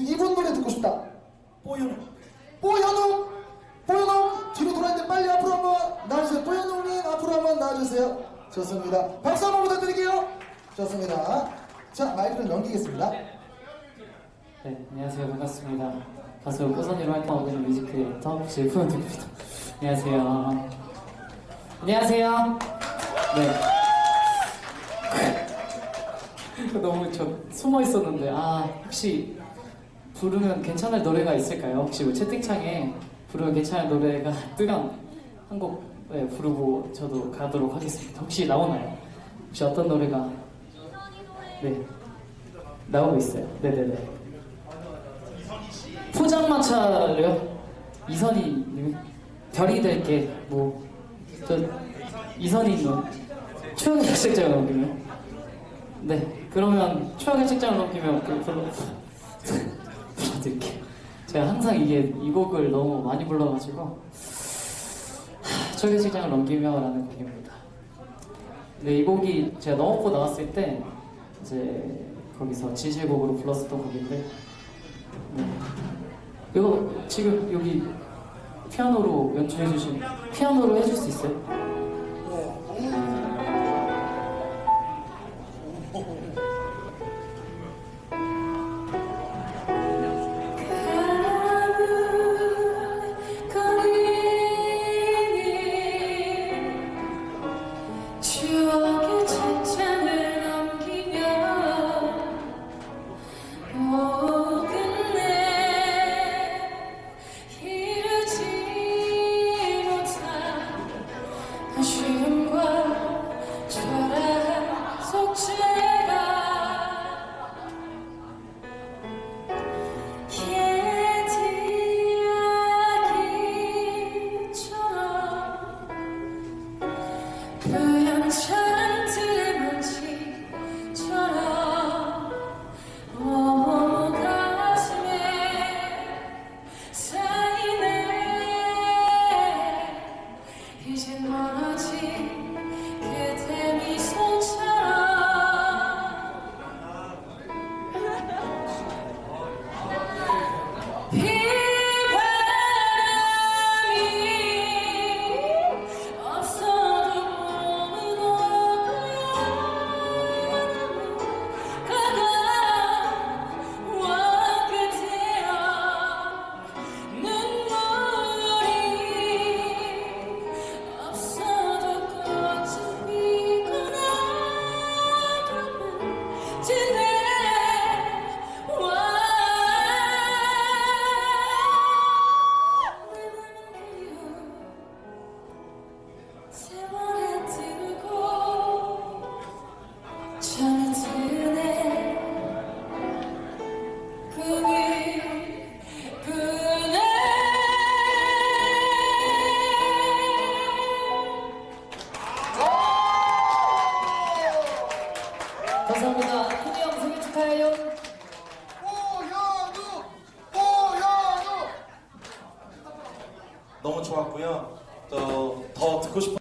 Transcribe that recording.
이분 노래 듣고 싶다. 뽀연호 뽀연웅! 뽀연웅! 뒤로 돌아있는데 빨리 앞으로 한번 나와주세요. 뽀연웅님 앞으로 한번 나와주세요. 좋습니다. 박수 한번 부탁드릴게요. 좋습니다. 자, 마이크를 넘기겠습니다. 네, 안녕하세요. 반갑습니다. 가수 꼬선이로 활동하고 있는 뮤직 크리에이터 제프원입니다. 안녕하세요. 안녕하세요. 네. 너무 저 숨어 있었는데 아 혹시 부르면 괜찮을 노래가 있을까요? 혹시 뭐 채팅창에 부르면 괜찮을 노래가 뜨면 한곡 네, 부르고 저도 가도록 하겠습니다. 혹시 나오나요? 혹시 어떤 노래가 네 나오고 있어요? 네네네. 포장마차를요? 이선희 님이 별이 될게 뭐 저 이선희 님 추억의 책장을 넘기면 네 그러면 추억의 책장을 넘기면 그 불러 불러드릴게요 제가 항상 이게 이 곡을 너무 많이 불러가지고 책장을 넘기며라는 곡입니다 근데 이 곡이 제가 너무포 나왔을 때 이제 거기서 지실곡으로 불렀었던 곡인데 네. 이거 지금 여기 피아노로 연주해 주신 피아노로 해줄 수 있어요? 감사합니다. 훈이 형 생일 축하해요. 뽀연웅! 뽀연웅! 너무 좋았고요 또 더 듣고 싶은